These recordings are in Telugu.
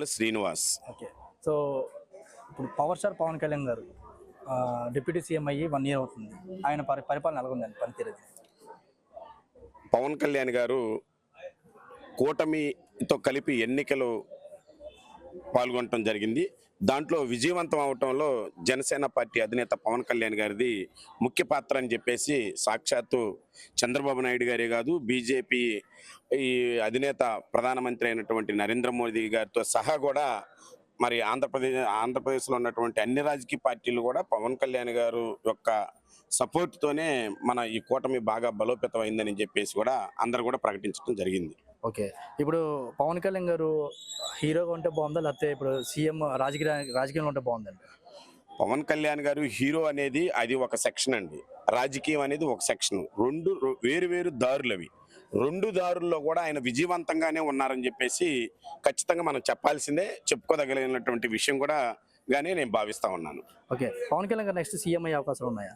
వేముల శ్రీనివాస్. ఓకే. సో ఇప్పుడు పవర్ స్టార్ పవన్ కళ్యాణ్ గారు డిప్యూటీ సీఎం అయ్యి వన్ ఇయర్ అవుతుంది. ఆయన పరి పరిపాలన ఎలాగుందండి పనితీరు పవన్ కళ్యాణ్ గారు కూటమితో కలిపి ఎన్నికలు పాల్గొనటం జరిగింది. దాంట్లో విజయవంతం అవటంలో జనసేన పార్టీ అధినేత పవన్ కళ్యాణ్ గారిది ముఖ్య పాత్ర అని చెప్పేసి సాక్షాత్తు చంద్రబాబు నాయుడు గారే కాదు బీజేపీ ఈ అధినేత ప్రధానమంత్రి అయినటువంటి నరేంద్ర మోదీ గారితో సహా కూడా మరి ఆంధ్రప్రదేశ్ ఆంధ్రప్రదేశ్లో ఉన్నటువంటి అన్ని రాజకీయ పార్టీలు కూడా పవన్ కళ్యాణ్ గారు యొక్క సపోర్ట్తోనే మన ఈ కూటమి బాగా బలోపేతమైందని చెప్పేసి కూడా అందరు కూడా ప్రకటించడం జరిగింది. ఓకే. ఇప్పుడు పవన్ కళ్యాణ్ గారు హీరోగా ఉంటే బాగుందా? లేకపోతే ఇప్పుడు సీఎం రాజకీయ రాజకీయంలో ఉంటే బాగుందండి పవన్ కళ్యాణ్ గారు హీరో అనేది అది ఒక సెక్షన్ అండి. రాజకీయం అనేది ఒక సెక్షన్. రెండు వేరు వేరు దారులు అవి రెండు దారుల్లో కూడా ఆయన విజయవంతంగానే ఉన్నారని చెప్పేసి ఖచ్చితంగా మనం చెప్పాల్సిందే చెప్పుకోదగలిగినటువంటి విషయం కూడా గానే నేను భావిస్తా ఉన్నాను. ఓకే. పవన్ కళ్యాణ్ గారు నెక్స్ట్ సీఎం అయ్యే అవకాశాలు ఉన్నాయా?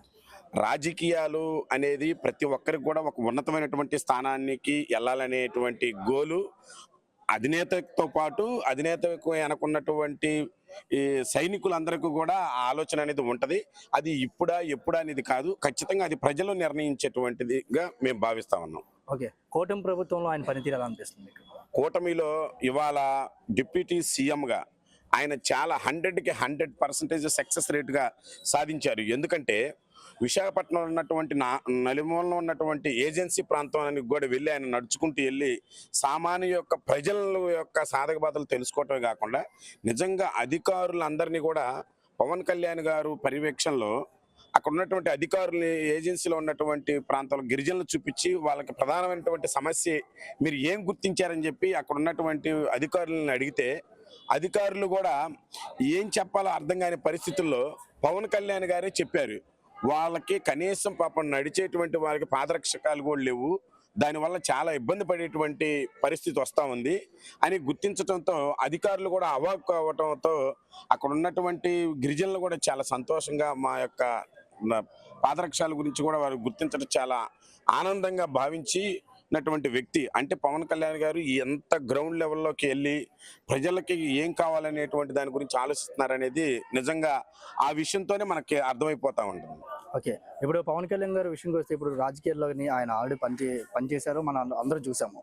రాజకీయాలు అనేది ప్రతి ఒక్కరికి కూడా ఒక ఉన్నతమైనటువంటి స్థానానికి వెళ్ళాలనేటువంటి గోలు అధినేతతో పాటు అధినేతకు వెనకున్నటువంటి ఈ సైనికులందరికీ కూడా ఆలోచన అనేది ఉంటది. అది ఇప్పుడా ఎప్పుడా అనేది కాదు. ఖచ్చితంగా అది ప్రజలు నిర్ణయించేటువంటిదిగా మేము భావిస్తా ఉన్నాం. ఓకే. కూటమి ప్రభుత్వంలో ఆయన పనితీరు ఎలా అనిపిస్తుంది కూటమిలో ఇవాళ డిప్యూటీ సీఎంగా ఆయన చాలా హండ్రెడ్కి హండ్రెడ్ పర్సెంటేజ్ సక్సెస్ రేట్గా సాధించారు. ఎందుకంటే విశాఖపట్నంలో ఉన్నటువంటి నా నలుమూలలో ఉన్నటువంటి ఏజెన్సీ ప్రాంతానికి కూడా వెళ్ళి ఆయన నడుచుకుంటూ వెళ్ళి సామాన్య యొక్క ప్రజల యొక్క సాధక బాధలు తెలుసుకోవటమే కాకుండా నిజంగా అధికారులందరినీ కూడా పవన్ కళ్యాణ్ గారు పర్యవేక్షణలో అక్కడ ఉన్నటువంటి అధికారులు ఏజెన్సీలో ఉన్నటువంటి ప్రాంతాల గిరిజనులు చూపించి వాళ్ళకి ప్రధానమైనటువంటి సమస్య మీరు ఏం గుర్తించారని చెప్పి అక్కడ ఉన్నటువంటి అధికారులను అడిగితే అధికారులు కూడా ఏం చెప్పాలో అర్థం కాని పరిస్థితుల్లో పవన్ కళ్యాణ్ గారే చెప్పారు. వాళ్ళకి కనీసం పాపం నడిచేటువంటి వారికి పాదరక్షకాలు కూడా లేవు. దానివల్ల చాలా ఇబ్బంది పడేటువంటి పరిస్థితి వస్తూ ఉంది. అని గుర్తించడంతో అధికారులు కూడా అవాక్ అవ్వటంతో అక్కడ ఉన్నటువంటి గిరిజనులు కూడా చాలా సంతోషంగా మా యొక్క పాదరక్షాల గురించి కూడా వారు గుర్తించడం చాలా ఆనందంగా భావించి భావించినటువంటి వ్యక్తి అంటే పవన్ కళ్యాణ్ గారు ఎంత గ్రౌండ్ లెవెల్లోకి వెళ్ళి ప్రజలకి ఏం కావాలనేటువంటి దాని గురించి ఆలోచిస్తున్నారనేది నిజంగా ఆ విషయంతోనే మనకి అర్థమైపోతా ఉంటుంది. ఓకే. ఇప్పుడు పవన్ కళ్యాణ్ గారు విషయంకి వస్తే ఇప్పుడు రాజకీయాల్లో ఆయన ఆల్రెడీ పనిచే పనిచేశారు. మనం అందరూ చూసాము.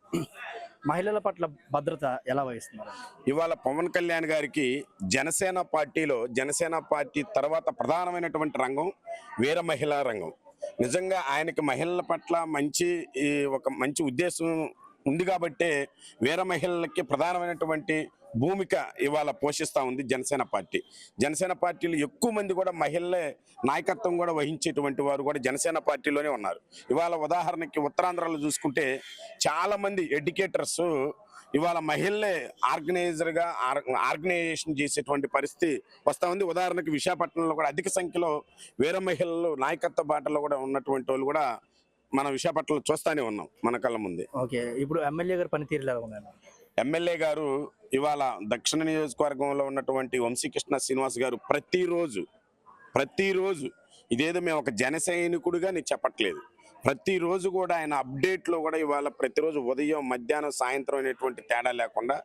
మహిళల పట్ల భద్రత ఎలా వహిస్తున్నారు? ఇవాళ పవన్ కళ్యాణ్ గారికి జనసేన పార్టీలో జనసేన పార్టీ తర్వాత ప్రధానమైనటువంటి రంగం వీర మహిళా రంగం. నిజంగా ఆయనకి మహిళల పట్ల మంచి ఈ ఒక మంచి ఉద్దేశం ఉంది కాబట్టే వీర మహిళలకి ప్రధానమైనటువంటి భూమిక ఇవాళ పోషిస్తూ ఉంది జనసేన పార్టీ. జనసేన పార్టీలు ఎక్కువ మంది కూడా మహిళలే నాయకత్వం కూడా వహించేటువంటి వారు కూడా జనసేన పార్టీలోనే ఉన్నారు. ఇవాళ ఉదాహరణకి ఉత్తరాంధ్రలో చూసుకుంటే చాలామంది ఎడ్యుకేటర్స్ ఇవాళ మహిళలే ఆర్గనైజర్గా ఆర్గనైజేషన్ చేసేటువంటి పరిస్థితి వస్తూ ఉంది. ఉదాహరణకి విశాఖపట్నంలో కూడా అధిక సంఖ్యలో వీర మహిళలు నాయకత్వ బాటలో కూడా ఉన్నటువంటి వాళ్ళు కూడా మన విశాఖపట్నంలో చూస్తానే ఉన్నాం మన కళ్ళ ముందే. ఓకే ఇప్పుడు ఎమ్మెల్యే గారి పనితీరు ఎలా ఎమ్మెల్యే గారు ఇవాళ దక్షిణ నియోజకవర్గంలో ఉన్నటువంటి వంశీకృష్ణ శ్రీనివాస్ గారు ప్రతిరోజు ప్రతిరోజు ఇదేదో మేము ఒక జన సైనికుడిగా నేను చెప్పట్లేదు. ప్రతిరోజు కూడా ఆయన అప్డేట్లో కూడా ఇవాళ ప్రతిరోజు ఉదయం మధ్యాహ్నం సాయంత్రం అనేటువంటి తేడా లేకుండా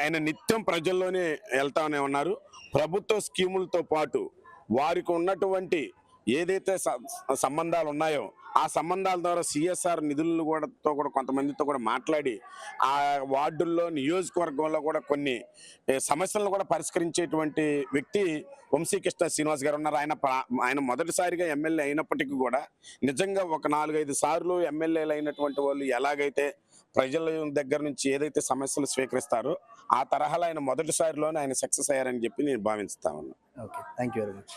ఆయన నిత్యం ప్రజల్లోనే వెళ్తానే ఉన్నారు. ప్రభుత్వ స్కీములతో పాటు వారికి ఉన్నటువంటి ఏదైతే సంబంధాలు ఉన్నాయో ఆ సంబంధాల ద్వారా సిఎస్ఆర్ నిధులను కూడా తో కూడా కొంతమందితో కూడా మాట్లాడి ఆ వార్డుల్లో నియోజకవర్గంలో కూడా కొన్ని సమస్యలను కూడా పరిష్కరించేటువంటి వ్యక్తి వంశీకృష్ణ శ్రీనివాస్ గారు ఉన్నారు. ఆయన ఆయన మొదటిసారిగా ఎమ్మెల్యే అయినప్పటికీ కూడా నిజంగా ఒక నాలుగైదు సార్లు ఎమ్మెల్యేలు అయినటువంటి వాళ్ళు ఎలాగైతే ప్రజల దగ్గర నుంచి ఏదైతే సమస్యలు స్వీకరిస్తారో ఆ తరహాలో ఆయన మొదటిసారిలోనే ఆయన సక్సెస్ అయ్యారని చెప్పి నేను భావిస్తా ఉన్నాను okay. Thank you very much.